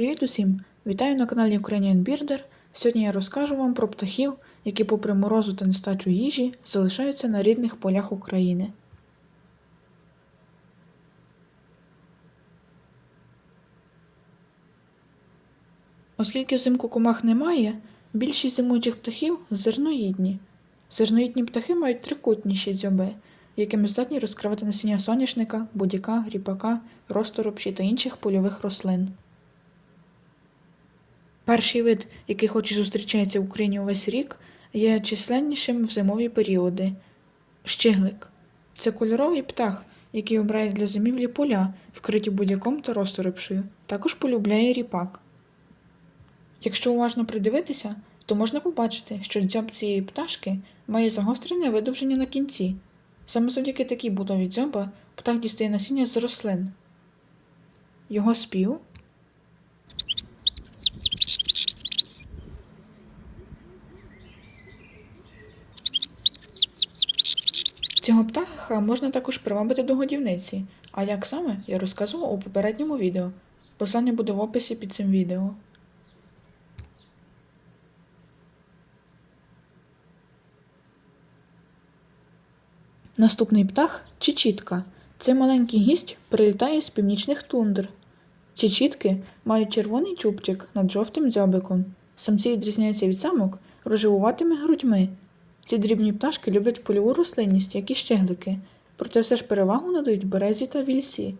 Привіт усім! Вітаю на каналі Ukrainian Birder. Сьогодні я розкажу вам про птахів, які, попри морозу та нестачу їжі, залишаються на рідних полях України. Оскільки взимку комах немає, більшість зимуючих птахів зерноїдні. Зерноїдні птахи мають трикутніші дзьоби, якими здатні розкривати насіння соняшника, будяка, ріпака, розторопші та інших польових рослин. Перший вид, який хоч і зустрічається в Україні увесь рік, є численнішим в зимові періоди. Щиглик. Це кольоровий птах, який обирає для зимівлі поля, вкриті будяком та розторопшею. Також полюбляє ріпак. Якщо уважно придивитися, то можна побачити, що дзьоб цієї пташки має загострене видовження на кінці. Саме завдяки такій будові дзьоба птах дістає насіння з рослин. Його спів Цього птаха можна також привабити до годівниці, а як саме я розказував у попередньому відео. Посилання буде в описі під цим відео. Наступний птах чечітка. Цей маленький гість прилітає з північних тундр. Чечітки мають червоний чубчик над жовтим дзьобиком. Самці відрізняються від самок рожевуватими грудьми. Ці дрібні пташки люблять польову рослинність, як і щеглики, проте все ж перевагу надають березі та вільсі.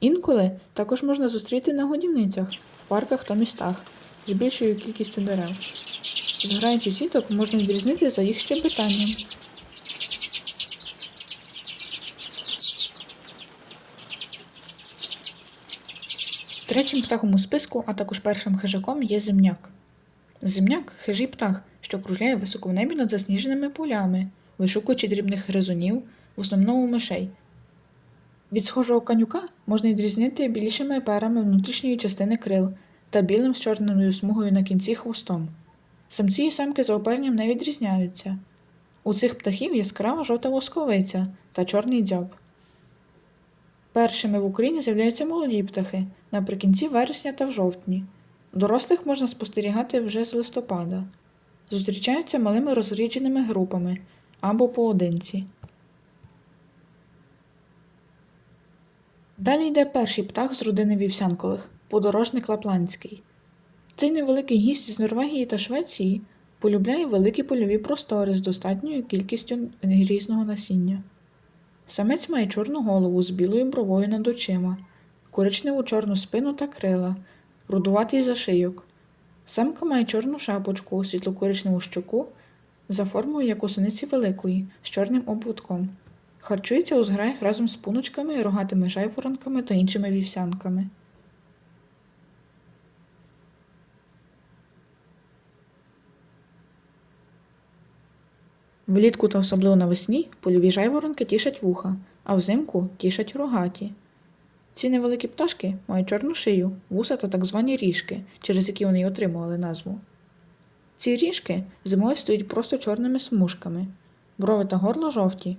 Інколи також можна зустріти на годівницях, в парках та містах з більшою кількістю дерев. Зграї чечіток можна відрізнити за їх щебетанням. Третім птахом у списку, а також першим хижаком є земняк. Земняк хижий птах, що кружляє високо в небі над засніженими полями, вишукуючи дрібних гризунів, в основному мишей. Від схожого канюка можна відрізнити білішими перами внутрішньої частини крил та білим з чорною смугою на кінці хвостом. Самці і самки за оперенням не відрізняються. У цих птахів яскрава жовта восковиця та чорний дзьоб. Першими в Україні з'являються молоді птахи наприкінці вересня та в жовтні. Дорослих можна спостерігати вже з листопада. Зустрічаються малими розрідженими групами або поодинці. Далі йде перший птах з родини вівсянкових подорожник лапландський. Цей невеликий гість з Норвегії та Швеції полюбляє великі польові простори з достатньою кількістю різного насіння. Самець має чорну голову з білою бровою над очима, коричневу чорну спину та крила, рудуватий зашийок. Самка має чорну шапочку, світло-коричневу щоку за формою як у синиці великої, з чорним обводком. Харчується у зграях разом з пуночками, рогатими жайворонками та іншими вівсянками. Влітку та особливо навесні польові жайворонки тішать вуха, а взимку тішать рогаті. Ці невеликі пташки мають чорну шию, вуса та так звані ріжки, через які вони й отримували назву. Ці ріжки зимою стають просто чорними смужками, брови та горло жовті.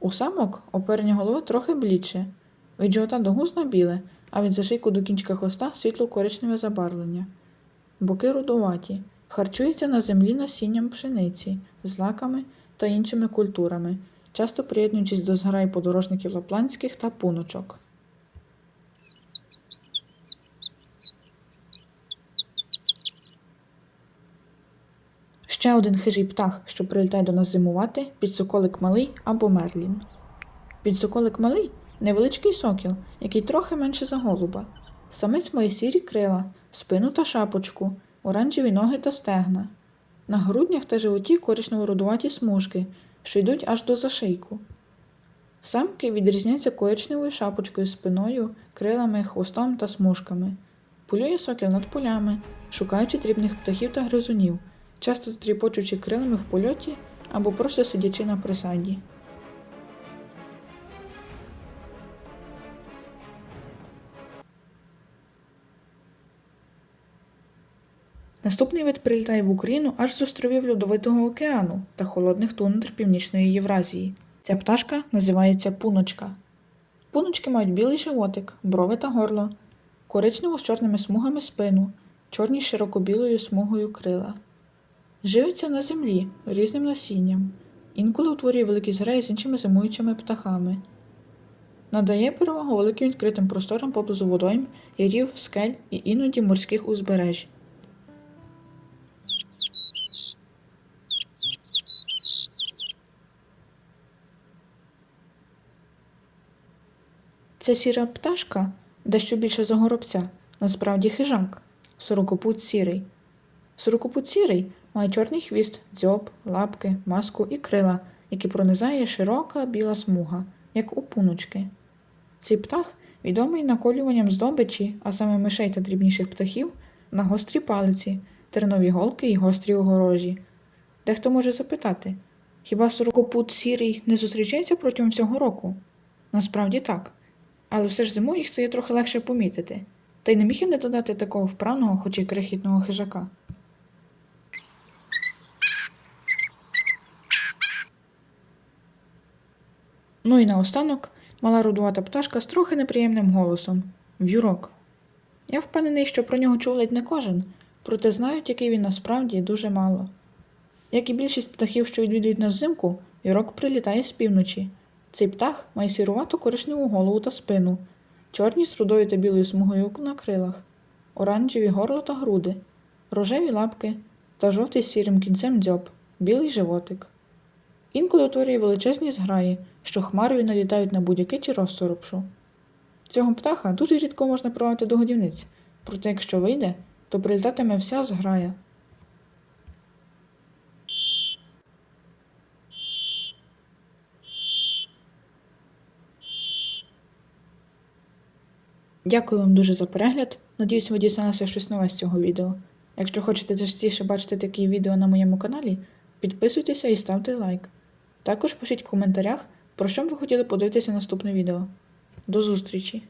У самок оперення голови трохи блідше, від живота до гузна біле, а від зашийку до кінчика хвоста світло-коричневе забарвлення. Боки рудуваті, харчуються на землі насінням пшениці, злаками та іншими культурами, часто приєднуючись до зграї подорожників лапландських та пуночок. Ще один хижий птах, що прилітає до нас зимувати, підсоколик малий або мерлін. Підсоколик малий невеличкий сокіл, який трохи менше за голуба. Самець має сірі крила, спину та шапочку, оранжеві ноги та стегна. На груднях та животі коричнево-рудуваті смужки, що йдуть аж до зашийку. Самки відрізняються коричневою шапочкою, спиною, крилами, хвостом та смужками. Полює сокіл над полями, шукаючи дрібних птахів та гризунів, часто тріпочучи крилами в польоті або просто сидячи на присаді. Наступний вид прилітає в Україну аж з островів Льодовитого океану та холодних тундр Північної Євразії. Ця пташка називається пуночка. Пуночки мають білий животик, брови та горло. коричневу з чорними смугами спину, чорні з широкобілою смугою крила. Живиться на землі різним насінням, інколи утворює великі зграї з іншими зимуючими птахами. Надає перевагу великим відкритим просторам поблизу водойм, ярів, скель і іноді морських узбереж. Ця сіра пташка, дещо більше за горобця, насправді хижак, сорокопут сірий. Сорокопут сірий має чорний хвіст, дзьоб, лапки, маску і крила, які пронизає широка біла смуга, як у пуночки. Цей птах відомий наколюванням здобичі, а саме мишей та дрібніших птахів, на гострі палиці, тернові голки і гострі огорожі. Дехто може запитати, хіба сорокопут сірий не зустрічається протягом всього року? Насправді так. Але все ж зимою їх це є трохи легше помітити. Та й не міг я не додати такого вправного, хоч і крихітного хижака. Ну і наостанок мала рудувата пташка з трохи неприємним голосом в'юрок. Я впевнений, що про нього чув ледь не кожен, проте знають, який він насправді дуже мало. Як і більшість птахів, що відвідують нас взимку, в'юрок прилітає з півночі. Цей птах має сірувату коричневу голову та спину, чорні з рудою та білою смугою на крилах, оранжеві горло та груди, рожеві лапки та жовтий з сірим кінцем дзьоб, білий животик. Інколи утворює величезні зграї, що хмарою налітають на будь-яке чи розторопшу. Цього птаха дуже рідко можна провати до годівниць, проте якщо вийде, то прилітатиме вся зграя. Дякую вам дуже за перегляд. Надіюсь, ви дізналися щось нове з цього відео. Якщо хочете частіше бачити такі відео на моєму каналі, підписуйтеся і ставте лайк. Також пишіть в коментарях, про що б ви хотіли подивитися наступне відео. До зустрічі!